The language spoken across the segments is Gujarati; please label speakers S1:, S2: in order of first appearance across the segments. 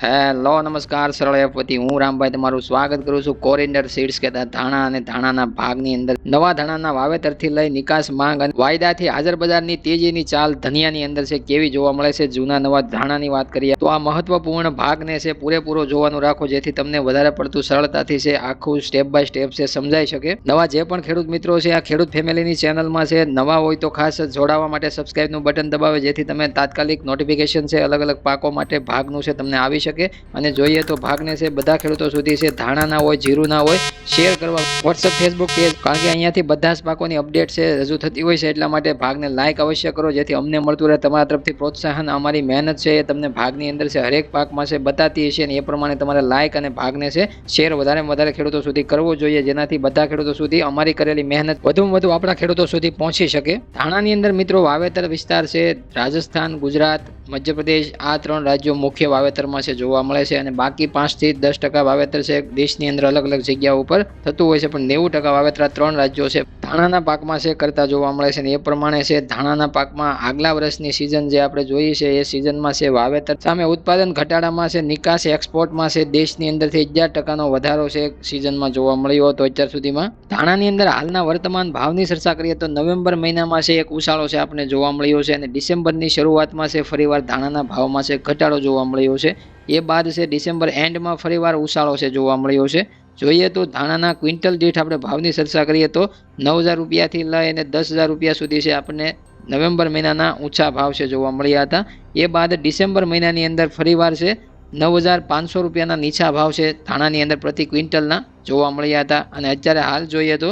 S1: હેલો, નમસ્કાર સરળ એફપતિ હું રામભાઈ તમારું સ્વાગત કરું છું કોરિન્ડર સીડ્સ કહેતા ધાણા અને ધાણાના ભાગની અંદર. નવા ધાણાના વાવેતરથી લઈ નિકાસ, માંગ અને વાયદાથી હાજર બજારની તેજીની ચાલ ધનિયાની અંદર છે, કેવી જોવા મળે છે? જૂના નવા ધાણાની વાત કરીએ તો આ મહત્વપૂર્ણ ભાગને છે, પૂરેપૂરો જોવાનું રાખો, જેથી તમને વધારે પડતું સરળતાથી છે, આખું સ્ટેપ બાય સ્ટેપ છે, સમજાઈ શકે. નવા જે પણ ખેડૂત મિત્રો છે, આ ખેડૂત ફેમિલીની ચેનલમાં છે, નવા હોય તો ખાસ જોડાવા માટે સબસ્ક્રાઇબનું બટન દબાવે, જેથી તમે તાત્કાલિક નોટિફિકેશન છે અલગ અલગ પાકો માટે ભાગનું છે, તમને આવી શકે અને જોઈએ તો ભાગને છે, બધા ખેડૂતો સુધી છે ધાણાના હોય જીરુના હોય શેર કરવા વોટ્સઅપ ફેસબુક પેજ કારણ કે અહીંયાથી બધા જ પાકોની અપડેટ છે, રજૂ થતી હોય છે, એટલા માટે ભાગને લાઇક અવશ્ય કરો, જેથી અમને મળતું રહે. તમારા તરફથી પ્રોત્સાહન, અમારી મહેનત છે એ તમને ભાગની અંદર છે, હરેક પાકમાં છે, બતાતી હશે અને એ પ્રમાણે તમારે લાઇક અને ભાગને છે શેર વધારે વધારે ખેડૂતો સુધી કરવો જોઈએ, જેનાથી બધા ખેડૂતો સુધી અમારી કરેલી મહેનત વધુમાં વધુ આપણા ખેડૂતો સુધી પહોંચી શકે. ધાણાની અંદર મિત્રો વાવેતર વિસ્તાર છે, રાજસ્થાન, ગુજરાત, મધ્યપ્રદેશ, આ ત્રણ રાજ્યો મુખ્ય વાવેતરમાં છે. જોવા મળે છે અને બાકી પાંચથી દસ ટકા વાવેતર છે. દેશની અંદર અલગ અલગ જગ્યાઓ ઉપર થતું હોય છે, પણ નેવું ટકા વાવેતર ત્રણ રાજ્યો છે. ધાણાના પાકમાં છે કરતા જોવા મળે છે અને એ પ્રમાણે છે ધાણાના પાકમાં આગલા વર્ષની સિઝન જે આપણે જોઈએ છે, એ સિઝનમાં છે વાવેતર. સામે ઉત્પાદન ઘટાડામાં છે, નિકાસ એક્સપોર્ટમાં છે, દેશની અંદરથી અગિયાર ટકાનો વધારો છે સિઝનમાં જોવા મળ્યો હતો અત્યાર સુધીમાં. ધાણાની અંદર હાલના વર્તમાન ભાવની ચર્ચા કરીએ તો નવેમ્બર મહિનામાં છે એક ઉછાળો છે આપણે જોવા મળ્યો છે અને ડિસેમ્બરની શરૂઆતમાં છે ફરીવાર ધાણાના ભાવમાં છે ઘટાડો જોવા મળ્યો છે. એ બાદ છે ડિસેમ્બર એન્ડમાં ફરીવાર ઉછાળો છે જોવા મળ્યો છે. જોઈએ તો ધાણાના ક્વિન્ટલ દીઠ આપણે ભાવની ચર્ચા કરીએ તો નવ હજાર રૂપિયાથી લઈને દસ હજાર રૂપિયા સુધી છે આપણને નવેમ્બર મહિનાના ઊંચા ભાવ છે જોવા મળ્યા હતા. એ બાદ ડિસેમ્બર મહિનાની અંદર ફરીવાર છે નવ હજાર પાંચસો રૂપિયાના નીચા ભાવ છે ધાણાની અંદર પ્રતિ ક્વિન્ટલના જોવા મળ્યા હતા. અને અત્યારે હાલ જોઈએ તો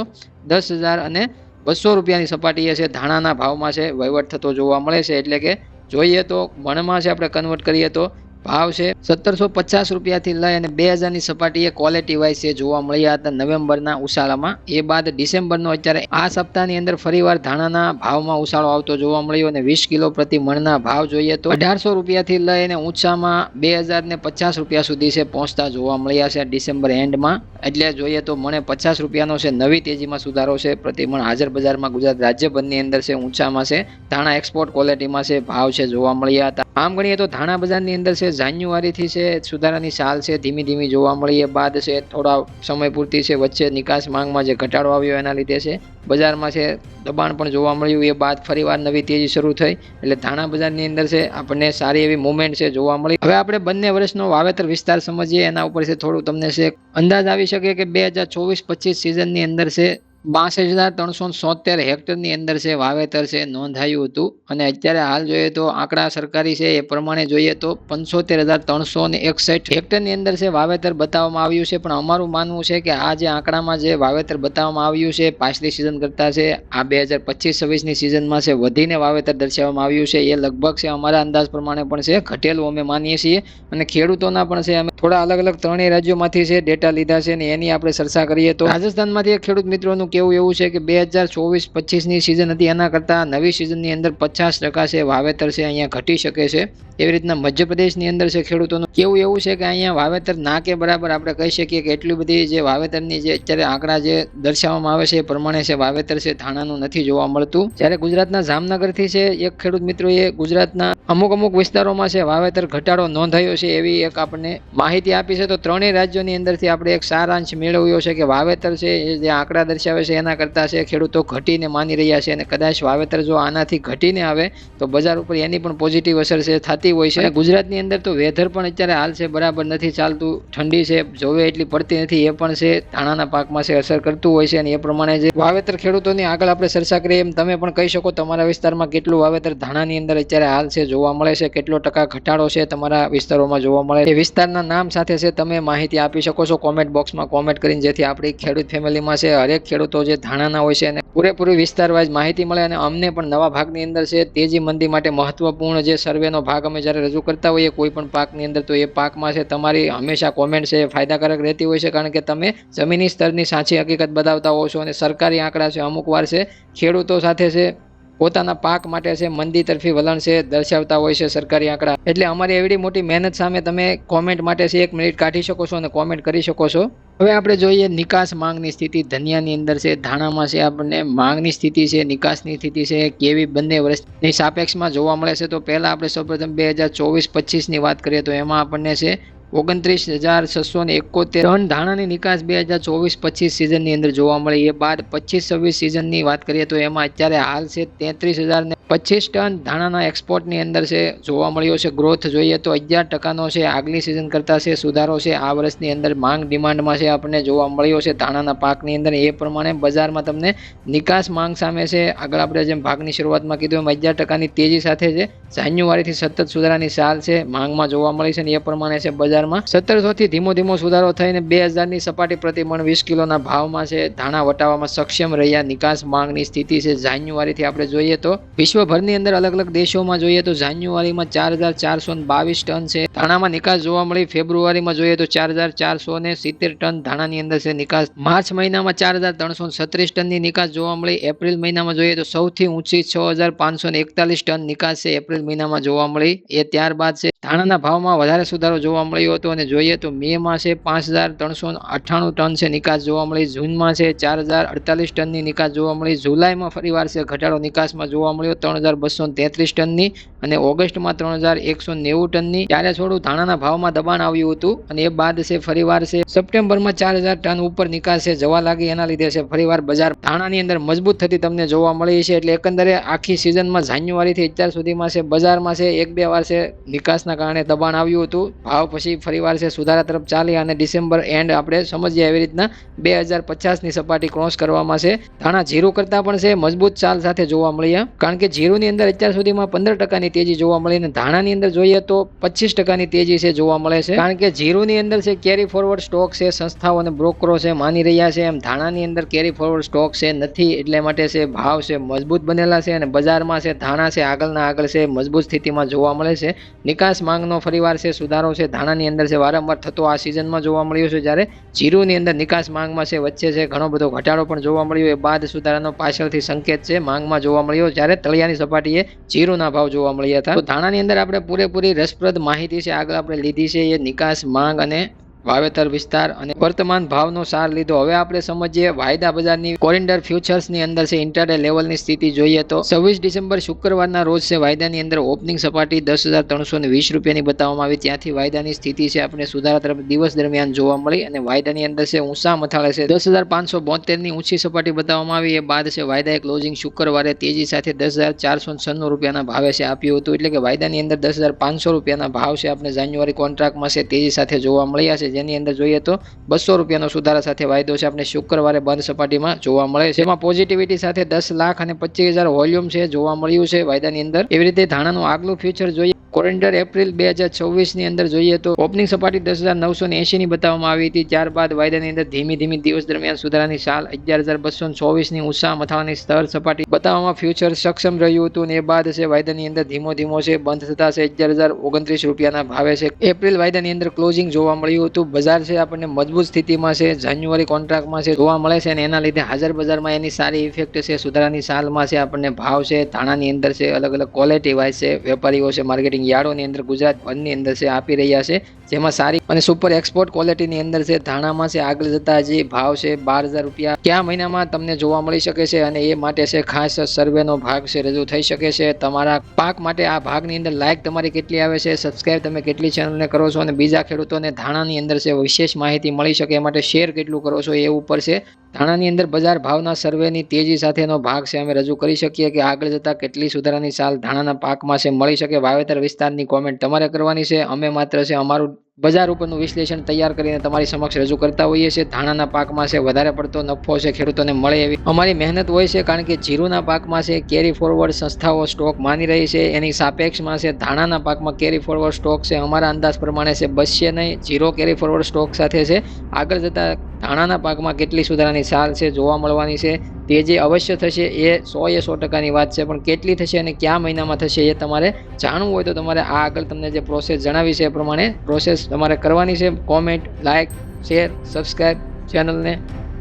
S1: દસ હજાર અને બસો રૂપિયાની સપાટીએ છે ધાણાના ભાવમાં છે વહીવટ થતો જોવા મળે છે. એટલે કે જોઈએ તો મણમાં છે આપણે કન્વર્ટ કરીએ તો ભાવ છે સત્તરસો પચાસ રૂપિયાથી લઈ અને બે હજારની સપાટીએ ક્વોલિટી વાઇઝ છે જોવા મળ્યા હતા નવેમ્બરના ઉછાળામાં. એ બાદ ડિસેમ્બરનો અત્યારે આ સપ્તાહની અંદર ફરીવાર ધાણાના ભાવમાં ઉછાળો આવતો જોવા મળ્યો અને વીસ કિલો પ્રતિ મણના ભાવ જોઈએ તો અઢારસો રૂપિયાથી લઈને ઊંચામાં બે હજાર ને પચાસ રૂપિયા સુધી છે પહોંચતા જોવા મળ્યા છે ડિસેમ્બર એન્ડમાં. એટલે જોઈએ તો મને પચાસ રૂપિયાનો છે, નવી તેજીમાં સુધારો છે પ્રતિમણ હાજર બજારમાં ગુજરાત રાજ્યભરની અંદર છે, ઊંચામાં છે. ધાણા એક્સપોર્ટ ક્વોલિટીમાં છે, ભાવ છે જોવા મળ્યા હતા. આમ ગણીએ તો ધાણા બજારની અંદર છે, જાન્યુઆરીથી છે, સુધારાની સાલ છે, ધીમી ધીમી જોવા મળી એ બાદ છે, થોડા સમય પૂરતી છે, વચ્ચે નિકાસ માંગમાં જે ઘટાડો આવ્યો એના લીધે છે. બજારમાં છે, દબાણ પણ જોવા મળ્યું. એ બાદ ફરીવાર નવી તેજી શરૂ થઈ. એટલે ધાણા બજારની અંદર છે, આપણને સારી એવી મુવમેન્ટ છે જોવા મળી. હવે આપણે બંને વર્ષનો વાવેતર વિસ્તાર સમજીએ. એના ઉપર છે, થોડું તમને છે, અંદાજ આવી શકે કે બે હજાર ચોવીસ પચીસ સિઝનની અંદર છે બાસઠ હજાર ત્રણસો સોતેર હેક્ટરની અંદર છે, વાવેતર છે, નોંધાયું હતું. અને અત્યારે હાલ જોઈએ તો આંકડા સરકારી છે, એ પ્રમાણે જોઈએ તો પંચોતેર હજાર ત્રણસો ને એકસઠ હેક્ટરની અંદર છે, વાવેતર બતાવવામાં આવ્યું છે. પણ અમારું માનવું છે કે આ જે આંકડામાં જે વાવેતર બતાવવામાં આવ્યું છે, પાછલી સિઝન કરતાં છે, આ બે હજાર પચીસ છવ્વીસની સિઝનમાં છે, વધીને વાવેતર દર્શાવવામાં આવ્યું છે. એ લગભગ છે, અમારા અંદાજ પ્રમાણે પણ છે, ઘટેલું અમે માનીએ છીએ. અને ખેડૂતોના પણ છે, અમે થોડા અલગ અલગ ત્રણેય રાજ્યોમાંથી છે ડેટા લીધા છે અને એની આપણે ચર્ચા કરીએ તો રાજસ્થાનમાંથી એક ખેડૂત મિત્રોનું કેવું એવું છે કે બે હજાર ચોવીસ પચીસની સિઝન હતી. એના કરતાં નવી સિઝનની અંદર પચાસ ટકા છે વાવેતર છે, અહીંયા ઘટી શકે છે. એવી રીતના મધ્યપ્રદેશની અંદર છે ખેડૂતોનું કેવું એવું છે કે અહીંયા વાવેતર ના કે બરાબર આપણે કહી શકીએ કે એટલી બધી જે વાવેતરની જે અત્યારે આંકડા જે દર્શાવવામાં આવે છે એ પ્રમાણે છે વાવેતર છે, ધાણાનું નથી જોવા મળતું. જ્યારે ગુજરાતના જામનગરથી છે એક ખેડૂત મિત્રોએ ગુજરાતના અમુક અમુક વિસ્તારોમાં છે વાવેતર ઘટાડો નોંધાયો છે એવી એક આપણને માહિતી આપી છે. તો ત્રણેય રાજ્યોની અંદરથી આપણે એક સારાંશ મેળવ્યો છે કે વાવેતર છે એ જે આંકડા દર્શાવે છે એના કરતાં છે ખેડૂતો ઘટીને માની રહ્યા છે અને કદાચ વાવેતર જો આનાથી ઘટીને આવે તો બજાર ઉપર એની પણ પોઝિટિવ અસર છે થતી હોય છે. ગુજરાતની અંદર તો વેધર પણ અત્યારે હાલ છે બરાબર નથી ચાલતું ઠંડી છે જોવે એટલી પડતી નથી એ પણ છે ધાણાના પાકમાં છે અસર કરતું હોય છે અને એ પ્રમાણે જે વાવેતર ખેડૂતોની આગળ આપણે ચર્ચા કરીએ એમ તમે પણ કહી શકો તમારા વિસ્તારમાં કેટલું વાવેતર ધાણાની અંદર અત્યારે હાલ છે જોવા મળે છે કેટલો ટકા ઘટાડો છે તમારા વિસ્તારોમાં જોવા મળે એ વિસ્તારના નામ સાથે છે તમે માહિતી આપી શકો છો કોમેન્ટ બોક્સમાં કોમેન્ટ કરીને જેથી આપણી ખેડૂત ફેમિલીમાં છે હરેક ખેડૂતો જે ધાણાના હોય છે અને પૂરેપૂરી વિસ્તારવાઇઝ માહિતી મળે અને અમને પણ નવા ભાગની અંદર છે તેજી મંદી માટે મહત્વપૂર્ણ જે સર્વેનો ભાગ અમે જ્યારે રજૂ કરતા હોઈએ કોઈ પણ પાકની અંદર, તો એ પાકમાં છે તમારી હંમેશા કોમેન્ટ છે ફાયદાકારક રહેતી હોય છે કારણ કે તમે જમીની સ્તરની સાચી હકીકત બતાવતા હો છો અને સરકારી આંકડા છે અમુક વાર છે ખેડૂતો સાથે છે પોતાના પાક માટે છે, મંદી તરફી વલણ છે, દર્શાવતા હોય છે સરકારી આંકડા. એટલે અમારી એવડી મોટી મહેનત સામે તમે કોમેન્ટ માટે છે, એક મિનિટ કાઢી શકો છો અને કોમેન્ટ કરી શકો છો. હવે આપણે જોઈએ નિકાસ માંગની સ્થિતિ. ધનિયાની અંદર છે, ધાણામાં છે આપણને માંગની સ્થિતિ છે, નિકાસની સ્થિતિ છે, કેવી બંને વર્ષની સાપેક્ષમાં જોવા મળે છે. તો પહેલાં આપણે સૌપ્રથમ બે હજાર ચોવીસ પચીસની વાત કરીએ તો એમાં આપણને છે ઓગણત્રીસ હજાર છસો ને એકોતેર ટન ધાણાની નિકાસ બે હજાર ચોવીસ પચીસ સિઝનની અંદર જોવા મળી. એ બાદ પચીસ છવ્વીસ સિઝનની વાત કરીએ તો એમાં અત્યારે હાલ છે તેત્રીસ હજાર ને પચીસ ટન ધાણાના એક્સપોર્ટની અંદર છે, જોવા મળ્યો છે ગ્રોથ જોઈએ તો અગિયાર ટકાનો છે, આગલી સિઝન કરતાં છે, સુધારો છે, આ વર્ષની અંદર માંગ ડિમાન્ડમાં છે, આપણને જોવા મળ્યો છે, ધાણાના પાકની અંદર એ પ્રમાણે બજારમાં તમને નિકાસ માંગ સામે છે, આગળ આપણે જેમ ભાગની શરૂઆતમાં કીધું એમ અગિયાર ટકાની તેજી સાથે છે જાન્યુઆરીથી સતત સુધારાની ચાલ છે, માંગમાં જોવા મળી છે અને એ પ્રમાણે છે, બજારમાં સત્તરસોથી ધીમો ધીમો સુધારો થઈને બે હજારની સપાટી પ્રતિ મણ વીસ કિલોના ભાવમાં છે, ધાણા વટાવવામાં સક્ષમ રહ્યા, નિકાસ માંગની સ્થિતિ છે, જાન્યુઆરીથી આપણે જોઈએ તો વિશ્વભરની અંદર અલગ અલગ દેશોમાં જોઈએ તો જાન્યુઆરીમાં ચાર હજાર ચારસો બાવીસ ટન છે. ધાણામાં નિકાસ જોવા મળી. ફેબ્રુઆરીમાં જોઈએ તો ચાર હજાર ચારસો ને સિત્તેર ટન ધાણાની અંદર છે નિકાસ. માર્ચ મહિનામાં ચાર હજાર ત્રણસો છત્રીસ ટનની નિકાસ જોવા મળી. એપ્રિલ મહિનામાં જોઈએ તો સૌથી ઊંચી છ હજાર પાંચસો ને એકતાલીસ ટન નિકાસ છે એપ્રિલ મહિનામાં જોવા મળી. એ ત્યારબાદ છે ધાણાના ભાવમાં વધારે સુધારો જોવા મળ્યો હતો અને જોઈએ તો મે માં છે પાંચ હજાર ત્રણસો અઠ્ઠાણું ટન છે નિકાસ જોવા મળી જૂનમાં છે ચાર હજાર અડતાલીસ ટનની નિકાસ જોવા મળી, જુલાઈમાં ફરીવાર છે ઘટાડો નિકાસમાં જોવા મળ્યો ત્રણ હજાર બસો તેત્રીસ ટનની અને ઓગસ્ટમાં ત્રણ હજાર એકસો નેવું ટનની. ત્યારે થોડું ધાણાના ભાવમાં દબાણ આવ્યું હતું અને એ બાદ છે ફરીવાર છે સપ્ટેમ્બરમાં ચાર હજાર ટન ઉપર નિકાસ છે જવા લાગી. એના લીધે છે ફરીવાર બજાર ધાણાની અંદર મજબૂત થતી તમને જોવા મળી છે. એટલે એકંદરે આખી સિઝનમાં જાન્યુઆરીથી અત્યાર સુધીમાં છે બજારમાં છે એક બે વાર છે નિકાસના કારણે દબાણ આવ્યું હતું. ભાવ પછી ફરીવાર છે સુધારા તરફ ચાલી અને ડિસેમ્બર એન્ડ આપણે સમજીએ એવી રીતના બે હજાર પચાસની સપાટી ક્રોસ કરવામાં છે. ધાણા જીરું કરતાં પણ છે, મજબૂત ચાલ સાથે જોવા મળ્યા. કારણ કે ઝીરોની અંદર અત્યાર સુધીમાં પંદર ટકાની તેજી જોવા મળી અને ધાણાની અંદર જોઈએ તો પચીસ ટકાની તેજી છે જોવા મળે છે. કારણ કે ઝીરોની અંદર છે કેરી ફોરવર્ડ સ્ટોક છે, સંસ્થાઓ અને બ્રોકરો છે, માની રહ્યા છે. એમ ધાણાની અંદર કેરી ફોરવર્ડ સ્ટોક છે નથી એટલે માટે છે, ભાવ છે મજબૂત બનેલા છે અને બજારમાં છે, ધાણા છે, આગળના આગળ છે, મજબૂત સ્થિતિમાં જોવા મળે છે. નિકાસ માંગનો ફરીવાર છે, સુધારો છે, ધાણાની અંદર છે, વારંવાર થતો આ સિઝનમાં જોવા મળ્યો છે, જ્યારે જીરુની અંદર નિકાસ માંગમાં છે, વચ્ચે છે, ઘણો બધો ઘટાડો પણ જોવા મળ્યો, એ બાદ સુધારાનો પાછળથી સંકેત છે, માંગમાં જોવા મળ્યો, જ્યારે તળિયાની સપાટીએ જીરુના ભાવ જોવા મળ્યા હતા. તો ધાણાની અંદર આપણે પૂરેપૂરી રસપ્રદ માહિતી છે, આગળ આપણે લીધી છે, એ નિકાસ માંગ અને વાવેતર વિસ્તાર અને વર્તમાન ભાવનો સાર લીધો. હવે આપણે સમજીએ વાયદા બજારની કોરિન્ડર ફ્યુચર્સની અંદર છે ઇન્ટરડે લેવલની સ્થિતિ જોઈએ તો છવ્વીસ ડિસેમ્બર શુક્રવારના રોજ છે, વાયદાની અંદર ઓપનિંગ સપાટી દસ હજાર ત્રણસો ને વીસ રૂપિયાની બતાવવામાં આવી. ત્યાંથી વાયદાની સ્થિતિ છે, આપણે સુધારા તરફ દિવસ દરમિયાન જોવા મળી અને વાયદાની અંદર છે, ઊંચા મથાળે છે, દસ હજાર પાંચસો બોતેરની ઊંચી સપાટી બતાવવામાં આવી. એ બાદ છે વાયદાએ ક્લોઝિંગ શુક્રવારે તેજી સાથે દસ હજાર ચારસો છન્નું રૂપિયાના ભાવે છે, આપ્યું હતું. એટલે કે વાયદાની અંદર દસ હજાર પાંચસો રૂપિયાના ભાવ છે, આપણે જાન્યુઆરી કોન્ટ્રાક્ટમાં છે, તેજી સાથે જોવા મળ્યા છે. જેની અંદર જોઈએ તો બસો રૂપિયાનો સુધારા સાથે વાયદો છે. આપણે શુક્રવારે બંધ સપાટીમાં જોવા મળે છે. એમાં પોઝિટિવિટી સાથે દસ લાખ અને પચીસ હજાર વોલ્યુમ છે જોવા મળ્યું છે. વાયદાની અંદર એવી રીતે ધાણાનું આગલું ફ્યુચર જોઈએ. કોરિન્ડર એપ્રિલ બે હજાર ચોવીસની અંદર જોઈએ તો ઓપનિંગ સપાટી દસ હજાર નવસો ને એંશીની બતાવવામાં આવી હતી. ત્યારબાદ વાયદાની અંદર ધીમી ધીમી દિવસ દરમિયાન સુધારાની સાલ અગિયાર હજાર બસો ચોવીસની ઉત્સાહ મથાવાની સ્તર સપાટી બતાવવામાં ફ્યુચર સક્ષમ રહ્યું હતું અને એ બાદ છે વાયદાની અંદર ધીમો ધીમો છે, બંધ થતા છે અગિયાર હજાર ઓગણત્રીસ રૂપિયાના ભાવે છે. એપ્રિલ વાયદાની અંદર ક્લોઝિંગ જોવા મળ્યું હતું. બજાર છે આપણને મજબૂત સ્થિતિમાં છે. જાન્યુઆરી કોન્ટ્રાક્ટમાં છે, જોવા મળે છે અને એના લીધે હાજર બજારમાં એની સારી ઇફેક્ટ છે. સુધારાની સાલમાં છે આપણને ભાવ છે, ધાણાની અંદર છે અલગ અલગ ક્વોલિટી વાઇઝ છે, વેપારીઓ છે, માર્કેટિંગ યાર્ડોની અંદર ગુજરાત ભરની અંદર છે આપી રહ્યા છે. જેમાં સારી અને સુપર એક્સપોર્ટ ક્વોલિટીની અંદર છે. ધાણામાં છે, આગળ જતા જે ભાવ છે, બાર હજાર રૂપિયા. કયા મહિનામાં તમને જોવા મળી શકે છે અને એ માટે છે ખાસ સર્વેનો ભાગ છે, રજૂ થઈ શકે છે. તમારા પાક માટે આ ભાગની અંદર લાયક તમારી કેટલી આવે છે સબસ્ક્રાઇબ તમે કેટલી ચેનલને કરો છો અને બીજા ખેડૂતોને ધાણાની અંદર છે વિશેષ માહિતી મળી શકે. એ માટે શેર કેટલું કરો છો એ ઉપર છે. ધાણાની અંદર બજાર ભાવના સર્વેની તેજી સાથેનો ભાગ છે. અમે રજૂ કરી શકીએ કે આગળ જતા કેટલી સુધારાની સાલ ધાણાના પાકમાં છે, મળી શકે. વાવેતર વિસ્તારની કોમેન્ટ તમારે કરવાની છે. અમે માત્ર છે અમારું બજાર ઉપરનું વિશ્લેષણ તૈયાર કરીને તમારી સમક્ષ રજૂ કરતા હોઈએ છીએ. ધાણાના પાકમાં છે વધારે પડતો નફો છે, ખેડૂતોને મળે એવી અમારી મહેનત હોય છે કારણ કે જીરુના પાકમાં છે કેરી ફોરવર્ડ સંસ્થાઓ સ્ટોક માની રહી છે. એની સાપેક્ષમાં છે ધાણાના પાકમાં કેરી ફોરવર્ડ સ્ટોક છે. અમારા અંદાજ પ્રમાણે છે બસશે નહીં, જીરો કેરી ફોરવર્ડ સ્ટોક સાથે છે. આગળ જતાં ધાણાના પાકમાં કેટલી સુધારાની સાર છે જોવા મળવાની છે. તે જે અવશ્ય થશે એ સો એ સો ટકાની વાત છે, પણ કેટલી થશે અને કયા મહિનામાં થશે એ તમારે જાણવું હોય તો તમારે આ આગળ તમને જે પ્રોસેસ જણાવી છે એ પ્રમાણે પ્રોસેસ તમારે કરવાની છે. કોમેન્ટ લાઇક શેર સબસ્ક્રાઈબ ચેનલને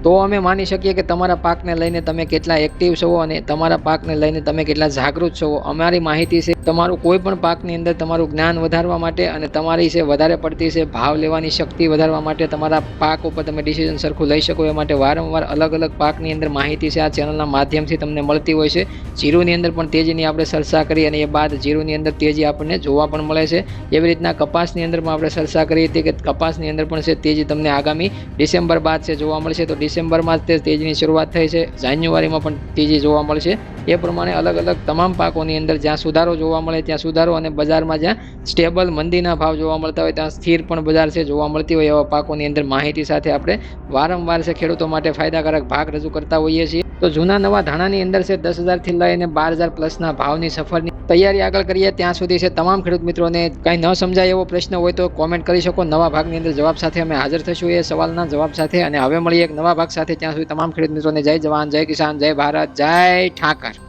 S1: તો અમે માની શકીએ કે તમારા પાકને લઈને તમે કેટલા એક્ટિવ છો અને તમારા પાકને લઈને તમે કેટલા જાગૃત છો. અમારી માહિતી છે, તમારું કોઈ પણ પાકની અંદર તમારું જ્ઞાન વધારવા માટે અને તમારી છે વધારે પડતી છે ભાવ લેવાની શક્તિ વધારવા માટે તમારા પાક ઉપર તમે ડિસિઝન સરખું લઈ શકો. એ માટે વારંવાર અલગ અલગ પાકની અંદર માહિતી છે. આ ચેનલના માધ્યમથી તમને મળતી હોય છે. જીરુની અંદર પણ તેજીની આપણે ચર્ચા કરી અને એ બાદ જીરુની અંદર તેજી આપણને જોવા પણ મળે છે. એવી રીતના કપાસની અંદર પણ આપણે ચર્ચા કરી હતી કે કપાસની અંદર પણ છે તેજી તમને આગામી ડિસેમ્બર બાદ છે જોવા મળશે. તો ડિસેમ્બરમાં તે તેજીની શરૂઆત થઈ છે. જાન્યુઆરીમાં પણ તેજી જોવા મળશે એ પ્રમાણે અલગ અલગ તમામ પાકોની અંદર જ્યાં સુધારો જોવા મળે ત્યાં સુધારો અને બજારમાં જ્યાં સ્ટેબલ મંદીના ભાવ જોવા મળતા હોય ત્યાં સ્થિર પણ બજાર છે જોવા મળતી હોય એવા પાકોની અંદર માહિતી સાથે આપણે વારંવાર છે ખેડૂતો માટે ફાયદાકારક ભાગ રજૂ કરતા હોઈએ છીએ. તો જૂના નવા ધાણાની અંદર છે દસ હજારથી લઈને બાર હજાર પ્લસના ભાવની સફરની તૈયારી આગળ કરીએ, ત્યાં સુધી છે તમામ ખેડૂત મિત્રોને કાંઈ ન સમજાય એવો પ્રશ્ન હોય તો કોમેન્ટ કરી શકો. નવા ભાગની અંદર જવાબ સાથે અમે હાજર થશું એ સવાલના જવાબ સાથે. અને હવે મળીએ એક નવા ભાગ સાથે. ત્યાં સુધી તમામ ખેડૂત મિત્રોને જય જવાન, જય કિસાન, જય ભારત, જય ઠાકર.